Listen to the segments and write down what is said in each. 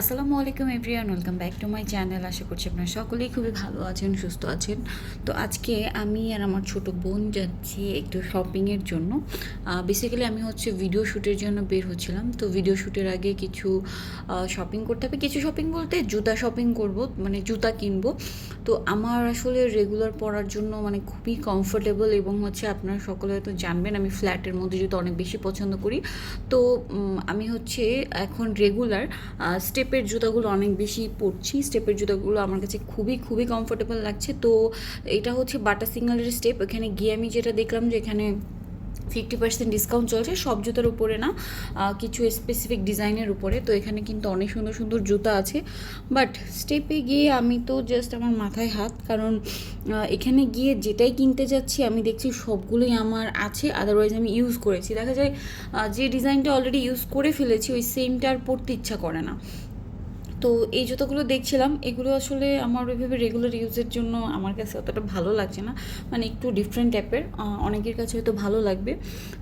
আসসালামু আলাইকুম everyone, welcome back to my channel. আশা করছি আপনারা সকলেই খুবই ভালো আছেন, সুস্থ আছেন। তো আজকে আমি আর আমার ছোট বোন যাচ্ছি একটু শপিংয়ের জন্য। বেসিক্যালি আমি হচ্ছে ভিডিও শ্যুটের জন্য বের হচ্ছিলাম। তো ভিডিও শ্যুটের আগে কিছু শপিং করতে হবে। কিছু শপিং বলতে জুতা শপিং করব মানে জুতা কিনবো। তো আমার আসলে রেগুলার পরার জন্য মানে খুবই কমফোর্টেবল এবং হচ্ছে আপনারা সকলে হয়তো জানবেন, আমি ফ্ল্যাটের মধ্যে জুতো অনেক বেশি পছন্দ করি। তো আমি হচ্ছে এখন রেগুলার স্টেপের জুতাগুলো অনেক বেশি পরছি। স্টেপের জুতাগুলো আমার কাছে খুবই খুবই কমফোর্টেবল লাগছে। তো এটা হচ্ছে বাটা সিঙ্গেলের স্টেপ। এখানে গিয়ে আমি যেটা দেখলাম যে এখানে ফিফটি পার্সেন্ট ডিসকাউন্ট চলছে, সব জুতার উপরে না কিছু স্পেসিফিক ডিজাইনের উপরে। তো এখানে কিন্তু অনেক সুন্দর সুন্দর জুতা আছে। বাট স্টেপে গিয়ে আমি তো জাস্ট আমার মাথায় হাত, কারণ এখানে গিয়ে যেটাই কিনতে যাচ্ছি, আমি দেখছি সবগুলোই আমার আছে আদারওয়াইজ আমি ইউজ করেছি। দেখা যায় যে ডিজাইনটা অলরেডি ইউজ করে ফেলেছি, ওই সেমটা আর পরতে ইচ্ছা করে না। তো এই জুতোগুলো দেখছিলাম, এগুলো আসলে আমার ওইভাবে রেগুলার ইউজের জন্য আমার কাছে অতটা ভালো লাগছে না। মানে একটু ডিফারেন্ট টাইপের অনেকের কাছে হয়তো ভালো লাগবে।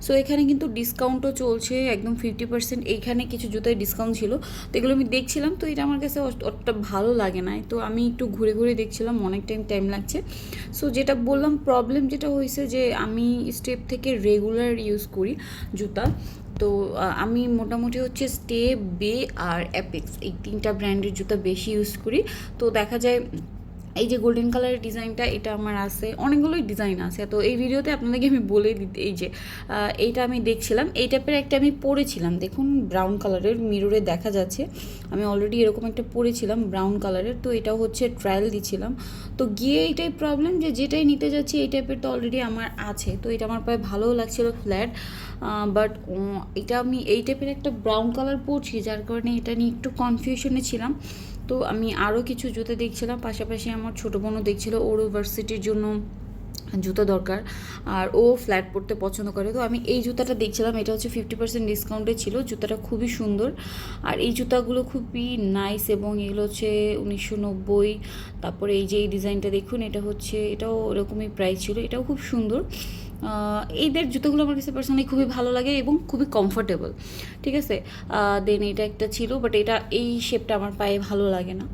সো এখানে কিন্তু ডিসকাউন্টও চলছে একদম ফিফটি পার্সেন্ট এইখানে কিছু জুতায় ডিসকাউন্ট ছিল। তো এগুলো আমি দেখছিলাম, তো এটা আমার কাছে অতটা ভালো লাগে না। তো আমি একটু ঘুরে ঘুরে দেখছিলাম, অনেক টাইম টাইম লাগছে। সো যেটা বললাম প্রবলেম যেটা হয়েছে যে আমি স্টেপ থেকে রেগুলার ইউজ করি জুতা। তো আমি মোটামুটি হচ্ছে স্টে বে আর অ্যাপেক্স এই তিনটা ব্র্যান্ডের জুতা বেশি ইউজ করি। তো দেখা যায় এই যে গোল্ডেন কালারের ডিজাইনটা এটা আমার আছে। অনেকগুলোই ডিজাইন আছে। তো এই ভিডিওতে আপনাদেরকে আমি বলে দিতে এই যে এইটা আমি দেখছিলাম। এই টাইপের একটা আমি পরেছিলাম। দেখুন ব্রাউন কালারের মিররে দেখা যাচ্ছে। আমি অলরেডি এরকম একটা পরেছিলাম ব্রাউন কালারের তো এটা হচ্ছে ট্রায়াল দিছিলাম। তো গিয়ে এইটাই প্রবলেম যে, যেটাই নিতে যাচ্ছি, এই টাইপের তো অলরেডি আমার আছে। তো এটা আমার পায়ে ভালোও লাগছিল ফ্ল্যাট বাট এটা আমি এই টাইপের একটা ব্রাউন কালার পরছি, যার কারণে এটা নিয়ে একটু কনফিউশনে ছিলাম। তো আমি আরও কিছু জুতো দেখছিলাম, পাশাপাশি আমার ছোটো বোনও দেখছিল, ওর ভার্সিটির জন্য জুতো দরকার, আর ও ফ্ল্যাট পরতে পছন্দ করে। তো আমি এই জুতাটা দেখছিলাম, এটা হচ্ছে ফিফটি পার্সেন্ট ডিসকাউন্টে ছিল, জুতাটা খুবই সুন্দর। আর এই জুতাগুলো খুবই নাইস এবং এগুলো হচ্ছে উনিশশো নব্বই, তারপরে এই যে এই ডিজাইনটা দেখুন, এটা হচ্ছে, এটাও ওরকমই প্রাইস ছিল, এটাও খুব সুন্দর। এইদের জুতোগুলো আমার কাছে পার্সোনালি খুবই ভালো লাগে এবং খুবই কমফোর্টেবল ঠিক আছে? দেন এটা একটা ছিল বাট এটা এই শেপটা আমার পায়ে ভালো লাগে না।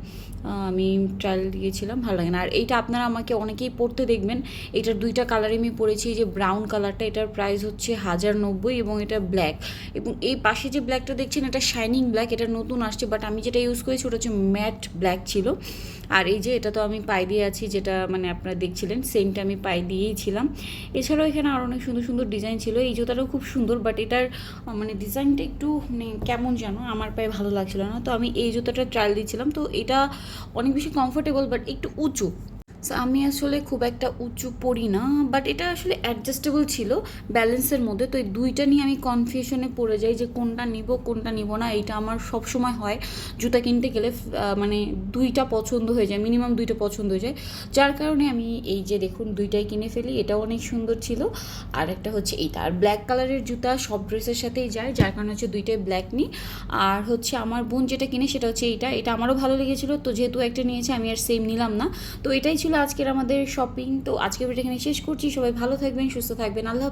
আমি ট্রায়াল দিয়েছিলাম, ভালো লাগে না। আর এইটা আপনারা আমাকে অনেকেই পড়তে দেখবেন, এটার দুইটা কালারে আমি পরেছি যে ব্রাউন কালারটা এটার প্রাইস হচ্ছে হাজার নব্বই এবং এটা ব্ল্যাক এবং এই পাশে যে ব্ল্যাকটা দেখছেন, এটা শাইনিং ব্ল্যাক এটা নতুন আসছে বাট আমি যেটা ইউজ করেছি, ওটা হচ্ছে ম্যাট ব্ল্যাক ছিল। আর এই যে এটা তো আমি পাই দিয়ে আছি, যেটা মানে আপনারা দেখছিলেন সেমটা আমি পাই দিয়েই ছিলাম। এছাড়াও এখানে আরও অনেক সুন্দর সুন্দর ডিজাইন ছিল, এই জুতাটাও খুব সুন্দর বাট এটার মানে ডিজাইনটা একটু মানে কেমন যেন, আমার পায়ে ভালো লাগছিল না। তো আমি এই জুতাটা ট্রায়াল দিচ্ছিলাম তো এটা অনেক বেশি কমফোর্টেবল বাট একটু উঁচু। So, আমি আসলে খুব একটা উঁচু পড়ি না বাট এটা আসলে অ্যাডজাস্টেবল ছিল ব্যালেন্সের মধ্যে। তো এই দুইটা নিয়ে আমি কনফিউশনে পড়ে যাই যে কোনটা নিব কোনটা নিব না। এইটা আমার সব সময় হয়। জুতা কিনতে গেলে মানে দুইটা পছন্দ হয়ে যায় মিনিমাম দুইটা পছন্দ হয়ে যায়। যার কারণে আমি এই যে দেখুন দুইটাই কিনে ফেলি। এটাও অনেক সুন্দর ছিল। আর একটা হচ্ছে এইটা। আর ব্ল্যাক কালারের জুতা সব ড্রেসের সাথেই যায় যার কারণে হচ্ছে দুইটাই ব্ল্যাক নিই আর হচ্ছে আমার বোন যেটা কিনে সেটা হচ্ছে এইটা। এটা আমারও ভালো লেগেছিল। তো যেহেতু একটা নিয়েছে আমি আর সেম নিলাম না। তো এটাই ছিল আজকের আমাদের শপিং তো আজকে ভিডিও এখানে শেষ করছি। সবাই ভালো থাকবেন, সুস্থ থাকবেন। আল্লাহ